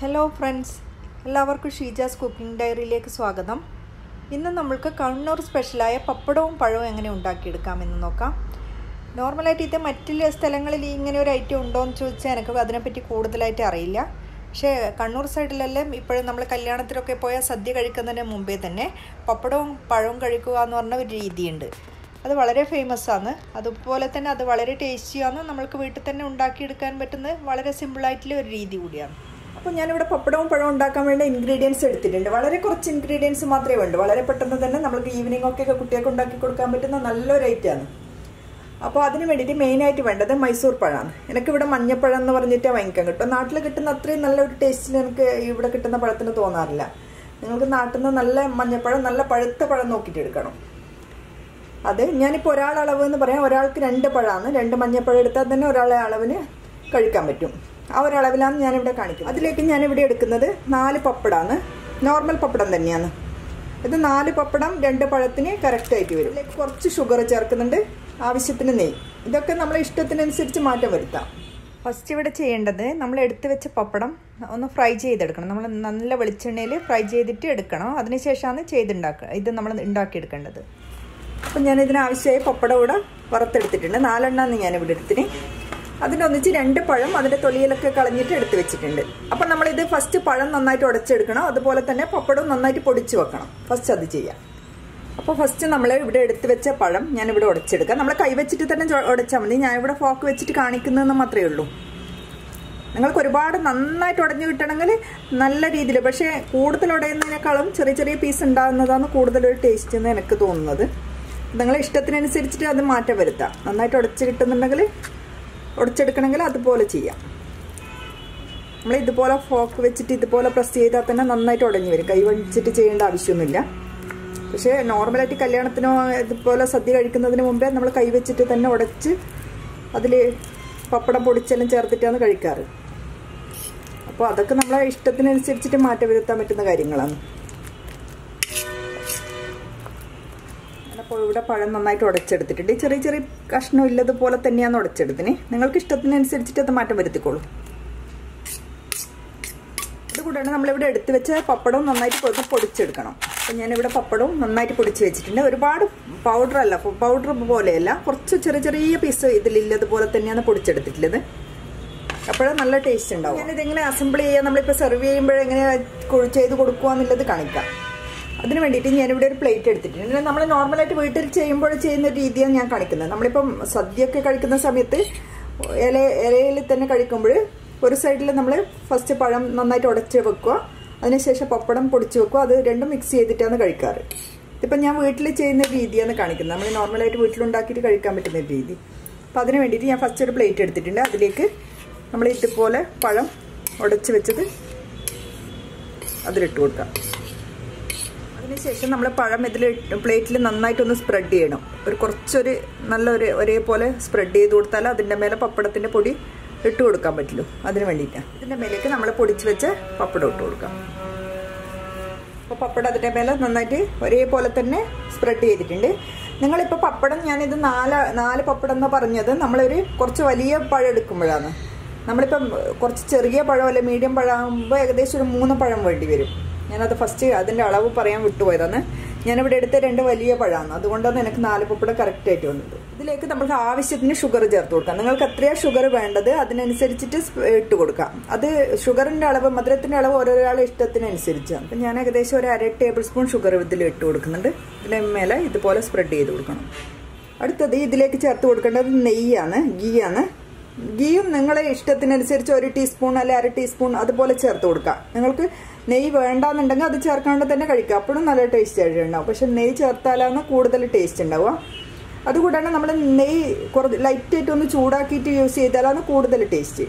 Hello friends എല്ലാവർക്കും Sheeja's cooking ഡയറിയിലേക്ക് സ്വാഗതം. ഇന്ന് നമ്മൾക്ക് കണ്ണൂർ സ്പെഷ്യലായ പപ്പടവും പഴവും എങ്ങനെ ഉണ്ടാക്കിയെടുക്കാമെന്ന് നോക്കാം. നോർമലായിട്ട് ഇത് മറ്റുള്ള സ്ഥലങ്ങളിൽ ഇങ്ങനെ ഒരു ഐറ്റം ഉണ്ടോ എന്ന് ചോദിച്ചാൽ എനിക്ക് അതിനെപ്പറ്റി കൂടുതലായിട്ട് അറിയില്ല. പക്ഷേ കണ്ണൂർ സൈഡിലെല്ലാം ഇപ്പോഴും നമ്മൾ കല്യാണത്തിലൊക്കെ പോയാൽ സദ്യ കഴിക്കുന്നതിന് മുമ്പേ തന്നെ പപ്പടവും പഴവും കഴിക്കുക എന്ന് പറഞ്ഞ ഒരു രീതിയുണ്ട്. അത് വളരെ ഫേമസ് ആണ്. അതുപോലെ തന്നെ അത് വളരെ ടേസ്റ്റിയാണ് നമ്മൾക്ക് വീട്ടിൽ തന്നെ ഉണ്ടാക്കിയെടുക്കാൻ പറ്റുന്ന വളരെ സിമ്പിളായിട്ടുള്ള ഒരു രീതി കൂടിയാണ്. അപ്പോൾ ഞാനിവിടെ പപ്പടവും പഴവും ഉണ്ടാക്കാൻ വേണ്ട ഇൻഗ്രീഡിയൻസ് എടുത്തിട്ടുണ്ട്. വളരെ കുറച്ച് ഇൻഗ്രീഡിയൻസ് മാത്രമേ വേണ്ടൂ. വളരെ പെട്ടെന്ന് തന്നെ നമുക്ക് ഈവനിങ് ഒക്കെ കുട്ടികൾക്ക് ഉണ്ടാക്കി കൊടുക്കാൻ പറ്റുന്ന നല്ലൊരു ഐറ്റമാണ് അപ്പോൾ അതിന് വേണ്ടിയിട്ട് മെയിനായിട്ട് വേണ്ടത് മൈസൂർ പഴമാണ്. എനിക്കിവിടെ മഞ്ഞപ്പഴം എന്ന് പറഞ്ഞിട്ട് വാങ്ങിക്കാൻ കിട്ടും നാട്ടിൽ കിട്ടുന്ന അത്രയും നല്ലൊരു ടേസ്റ്റിൽ എനിക്ക് ഇവിടെ കിട്ടുന്ന പഴത്തിന് തോന്നാറില്ല. നിങ്ങൾക്ക് നാട്ടിൽ നിന്ന് നല്ല മഞ്ഞപ്പഴം നല്ല പഴുത്ത പഴം നോക്കിയിട്ട് എടുക്കണം. അത് ഞാനിപ്പോൾ ഒരാളളവ് എന്ന് പറയാം. ഒരാൾക്ക് രണ്ട് പഴമാണ്. രണ്ട് മഞ്ഞപ്പഴം എടുത്താൽ തന്നെ ഒരാളെ അളവിന് കഴിക്കാൻ പറ്റും. ആ ഒരളവിലാണ് ഞാനിവിടെ കാണിക്കുന്നത്. അതിലേക്ക് ഞാനിവിടെ എടുക്കുന്നത് നാല് പപ്പടമാണ്. നോർമൽ പപ്പടം തന്നെയാണ്. ഇത് നാല് പപ്പടം രണ്ട് പഴത്തിന് കറക്റ്റായിട്ട് വരും. ഇതിലേക്ക് കുറച്ച് ഷുഗർ ചേർക്കുന്നുണ്ട്. ആവശ്യത്തിന് നെയ്യ്. ഇതൊക്കെ നമ്മളെ ഇഷ്ടത്തിനനുസരിച്ച് മാറ്റം വരുത്താം. ഫസ്റ്റ് ഇവിടെ ചെയ്യേണ്ടത് നമ്മൾ എടുത്തു വെച്ച പപ്പടം ഒന്ന് ഫ്രൈ ചെയ്തെടുക്കണം. നമ്മൾ നല്ല വെളിച്ചെണ്ണയിൽ ഫ്രൈ ചെയ്തിട്ട് എടുക്കണം. അതിനുശേഷമാണ് ചെയ്തുണ്ടാക്കുക. ഇത് നമ്മൾ ഉണ്ടാക്കിയെടുക്കേണ്ടത്. അപ്പം ഞാൻ ഇതിനാവശ്യമായ പപ്പടം ഇവിടെ വറുത്തെടുത്തിട്ടുണ്ട്. നാലെണ്ണമാണ് ഞാനിവിടെ എടുത്തിന്. അതിനൊന്നിച്ച് രണ്ട് പഴം അതിന്റെ തൊലിയിലൊക്കെ കളഞ്ഞിട്ട് എടുത്ത് വെച്ചിട്ടുണ്ട്. അപ്പം നമ്മളിത് ഫസ്റ്റ് പഴം നന്നായിട്ട് ഉടച്ചെടുക്കണം. അതുപോലെ തന്നെ പപ്പടവും നന്നായിട്ട് പൊടിച്ച് വെക്കണം. ഫസ്റ്റ് അത് ചെയ്യാം. അപ്പോൾ ഫസ്റ്റ് നമ്മൾ ഇവിടെ എടുത്ത് വെച്ച പഴം ഞാൻ ഇവിടെ ഉടച്ചെടുക്കാം നമ്മൾ കൈവച്ചിട്ട് തന്നെ ഉടച്ചാൽ മതി. ഞാൻ ഇവിടെ ഫോക്ക് വെച്ചിട്ട് കാണിക്കുന്നതെന്ന് മാത്രമേ ഉള്ളൂ. നിങ്ങൾക്ക് ഒരുപാട് നന്നായിട്ട് ഉടഞ്ഞു കിട്ടണമെങ്കിൽ നല്ല രീതിയിൽ പക്ഷേ കൂടുതൽ ഉടയുന്നതിനേക്കാളും ചെറിയ ചെറിയ പീസ് ഉണ്ടാകുന്നതാണ് കൂടുതലൊരു ടേസ്റ്റ് എന്ന് എനിക്ക് തോന്നുന്നത്. നിങ്ങളെ ഇഷ്ടത്തിനനുസരിച്ചിട്ട് അത് മാറ്റം വരുത്താം. നന്നായിട്ട് ഉടച്ച് കിട്ടുന്നുണ്ടെങ്കിൽ ഉടച്ചെടുക്കണമെങ്കിൽ അതുപോലെ ചെയ്യാം. നമ്മൾ ഇതുപോലെ ഫോക്ക് വെച്ചിട്ട് ഇതുപോലെ പ്രസ് ചെയ്താൽ തന്നെ നന്നായിട്ട് ഉടഞ്ഞു വരും. കൈ വടിച്ചിട്ട് ചെയ്യേണ്ട ആവശ്യമൊന്നുമില്ല. പക്ഷേ നോർമലായിട്ട് കല്യാണത്തിനോ ഇതുപോലെ സദ്യ കഴിക്കുന്നതിന് മുമ്പേ നമ്മൾ കൈ വെച്ചിട്ട് തന്നെ ഉടച്ച് അതിൽ പപ്പടം പൊടിച്ചെല്ലാം ചേർത്തിട്ടാണ് കഴിക്കാറ്. അപ്പോൾ അതൊക്കെ നമ്മളെ ഇഷ്ടത്തിനനുസരിച്ചിട്ട് മാറ്റം വരുത്താൻ പറ്റുന്ന കാര്യങ്ങളാണ്. ഇവിടെ പഴം നന്നായിട്ട് ഉടച്ചെടുത്തിട്ടുണ്ട്. ചെറിയ ചെറിയ കഷ്ണം ഇല്ലതുപോലെ തന്നെയാണ് ഉടച്ചെടുത്തിന്. നിങ്ങൾക്ക് ഇഷ്ടത്തിനനുസരിച്ചിട്ട് അത് മാറ്റം വരുത്തിക്കോളൂ. അതുകൂടാണ് നമ്മളിവിടെ എടുത്തു വെച്ച പപ്പടവും നന്നായിട്ട് പൊതി പൊടിച്ചെടുക്കണം. അപ്പം ഞാനിവിടെ പപ്പടവും നന്നായിട്ട് പൊടിച്ച് വെച്ചിട്ടുണ്ട്. ഒരുപാട് പൗഡർ അല്ല പൗഡർ പോലെയല്ല. കുറച്ച് ചെറിയ ചെറിയ പീസ് ഇതിലില്ലതുപോലെ തന്നെയാണ് പൊടിച്ചെടുത്തിട്ടുള്ളത്. അപ്പോഴും നല്ല ടേസ്റ്റ് ഉണ്ടാവും. ഞാനിതെങ്ങനെ അസംബിൾ ചെയ്യുക നമ്മളിപ്പോൾ സെർവ് ചെയ്യുമ്പോഴെങ്ങനെ ചെയ്ത് കൊടുക്കുക എന്നുള്ളത് കാണിക്കാം. അതിന് വേണ്ടിയിട്ട് ഞാനിവിടെ ഒരു പ്ലേറ്റ് എടുത്തിട്ടുണ്ട്. നമ്മൾ നോർമലായിട്ട് വീട്ടിൽ ചെയ്യുമ്പോൾ ചെയ്യുന്ന രീതിയാണ് ഞാൻ കാണിക്കുന്നത് നമ്മളിപ്പം സദ്യയൊക്കെ കഴിക്കുന്ന സമയത്ത് ഇല ഇലയിൽ തന്നെ കഴിക്കുമ്പോൾ ഒരു സൈഡിൽ നമ്മൾ ഫസ്റ്റ് പഴം നന്നായിട്ട് ഉടച്ച് വെക്കുക. അതിനുശേഷം പപ്പടം പൊടിച്ച് വെക്കുക. അത് രണ്ടും മിക്സ് ചെയ്തിട്ടാണ് കഴിക്കാറ്. ഇതിപ്പം ഞാൻ വീട്ടിൽ ചെയ്യുന്ന രീതിയാണ് കാണിക്കുന്നത്. നമ്മൾ നോർമലായിട്ട് വീട്ടിലുണ്ടാക്കിയിട്ട് കഴിക്കാൻ പറ്റുന്ന രീതി. അപ്പോൾ അതിന് വേണ്ടിയിട്ട് ഞാൻ ഫസ്റ്റ് ഒരു പ്ലേറ്റ് എടുത്തിട്ടുണ്ട്. അതിലേക്ക് നമ്മൾ ഇതുപോലെ പഴം ഉടച്ച് വെച്ചത് അതിലിട്ട് കൊടുക്കാം. അതിനുശേഷം നമ്മൾ പഴം ഇതിൽ പ്ലേറ്റിൽ നന്നായിട്ടൊന്ന് സ്പ്രെഡ് ചെയ്യണം. ഒരു കുറച്ചൊരു നല്ലൊരു ഒരേപോലെ സ്പ്രെഡ് ചെയ്ത് കൊടുത്താൽ അതിന്റെ മേലെ പപ്പടത്തിന്റെ പൊടി ഇട്ട് കൊടുക്കാൻ പറ്റുള്ളൂ. അതിന് വേണ്ടിയിട്ടാണ് ഇതിന്റെ മേലേക്ക് നമ്മൾ പൊടിച്ച് വെച്ച് പപ്പടം ഇട്ട് കൊടുക്കാം. അപ്പോൾ പപ്പടം അതിന്റെ മേലെ നന്നായിട്ട് ഒരേപോലെ തന്നെ സ്പ്രെഡ് ചെയ്തിട്ടുണ്ട്. നിങ്ങളിപ്പോൾ പപ്പടം ഞാനിത് നാല് നാല് പപ്പടം എന്ന് പറഞ്ഞത്. നമ്മളൊരു കുറച്ച് വലിയ പഴം എടുക്കുമ്പോഴാണ്. നമ്മളിപ്പം കുറച്ച് ചെറിയ പഴം അല്ലെ മീഡിയം പഴമാകുമ്പോൾ ഏകദേശം ഒരു മൂന്ന് പഴം വേണ്ടി വരും. ഞാനത് ഫസ്റ്റ് അതിന്റെ അളവ് പറയാൻ വിട്ടുപോയതാണ്. ഞാനിവിടെ എടുത്ത രണ്ട് വലിയ പഴമാണ്. അതുകൊണ്ടാണ് എനിക്ക് നാല് പപ്പട കറക്റ്റ് ആയിട്ട് വന്നത്. ഇതിലേക്ക് നമുക്ക് ആവശ്യത്തിന് ഷുഗർ ചേർത്ത് കൊടുക്കാം. നിങ്ങൾക്ക് എത്രയാണ് ഷുഗർ വേണ്ടത് അതിനനുസരിച്ചിട്ട് ഇട്ട് കൊടുക്കാം. അത് ഷുഗറിന്റെ അളവ് മധുരത്തിന്റെ അളവ് ഓരോരാളെ ഇഷ്ടത്തിനനുസരിച്ചാണ് അപ്പം ഞാൻ ഏകദേശം ഒരു അര ടേബിൾ സ്പൂൺ ഷുഗർ ഇതിൽ ഇട്ട് കൊടുക്കുന്നുണ്ട്. ഇതിന്റെ മേലെ ഇതുപോലെ സ്പ്രെഡ് ചെയ്ത് കൊടുക്കണം. അടുത്തത് ഇതിലേക്ക് ചേർത്ത് കൊടുക്കേണ്ടത് നെയ്യാണ് ഗീ ആണ് ഗീയും നിങ്ങളെ ഇഷ്ടത്തിനനുസരിച്ച് ഒരു ടീസ്പൂൺ അല്ലെ അര ടീസ്പൂൺ അതുപോലെ ചേർത്ത് കൊടുക്കാം. നിങ്ങൾക്ക് നെയ്യ് വേണ്ടാന്നുണ്ടെങ്കിൽ അത് ചേർക്കാണ്ട് തന്നെ കഴിക്കുക. അപ്പോഴും നല്ല ടേസ്റ്റ് ആയിട്ട് ഉണ്ടാവും പക്ഷെ നെയ്യ് ചേർത്താലാണ് കൂടുതൽ ടേസ്റ്റ് ഉണ്ടാവുക. അതുകൂടാണ് നമ്മൾ നെയ്യ് കുറച്ച് ലൈറ്റായിട്ട് ഒന്ന് ചൂടാക്കിയിട്ട് യൂസ് ചെയ്താലാണ് കൂടുതൽ ടേസ്റ്റ്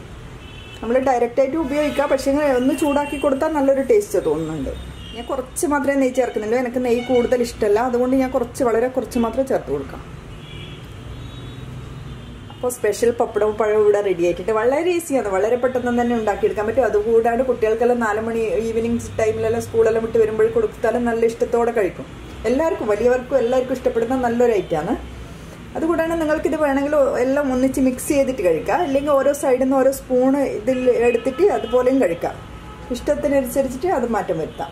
നമ്മൾ ഡയറക്റ്റായിട്ട് ഉപയോഗിക്കാം പക്ഷേ ഒന്ന് ചൂടാക്കി കൊടുത്താൽ നല്ലൊരു ടേസ്റ്റ് തോന്നുന്നുണ്ട്. ഞാൻ കുറച്ച് മാത്രമേ നെയ്യ് ചേർക്കുന്നുള്ളൂ. എനിക്ക് നെയ്യ് കൂടുതൽ ഇഷ്ടമല്ല. അതുകൊണ്ട് ഞാൻ കുറച്ച് വളരെ കുറച്ച് മാത്രമേ ചേർത്ത് കൊടുക്കാം. അപ്പോൾ സ്പെഷ്യൽ പപ്പടവും പഴവും ഇവിടെ റെഡി ആയിട്ടുണ്ട്. വളരെ ഈസിയാണ് വളരെ പെട്ടെന്ന് തന്നെ ഉണ്ടാക്കിയെടുക്കാൻ പറ്റും. അതുകൂടാണ്ട് കുട്ടികൾക്കെല്ലാം നാല് മണി ഈവനിങ് ടൈമിലെല്ലാം സ്കൂളെല്ലാം വിട്ട് വരുമ്പോൾ കൊടുത്താലും നല്ല ഇഷ്ടത്തോടെ കഴിക്കും. എല്ലാവർക്കും വലിയവർക്കും എല്ലാവർക്കും ഇഷ്ടപ്പെടുന്ന നല്ലൊരു ഐറ്റമാണ് അതുകൂടാണ് നിങ്ങൾക്കിത് വേണമെങ്കിൽ എല്ലാം ഒന്നിച്ച് മിക്സ് ചെയ്തിട്ട് കഴിക്കാം. അല്ലെങ്കിൽ ഓരോ സൈഡിൽ നിന്ന് ഓരോ സ്പൂണ് ഇതിൽ എടുത്തിട്ട് അതുപോലെയും കഴിക്കാം. ഇഷ്ടത്തിനനുസരിച്ചിട്ട് അത് മാറ്റം വരുത്താം.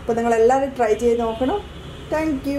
അപ്പോൾ നിങ്ങളെല്ലാവരും ട്രൈ ചെയ്ത് നോക്കണം. താങ്ക്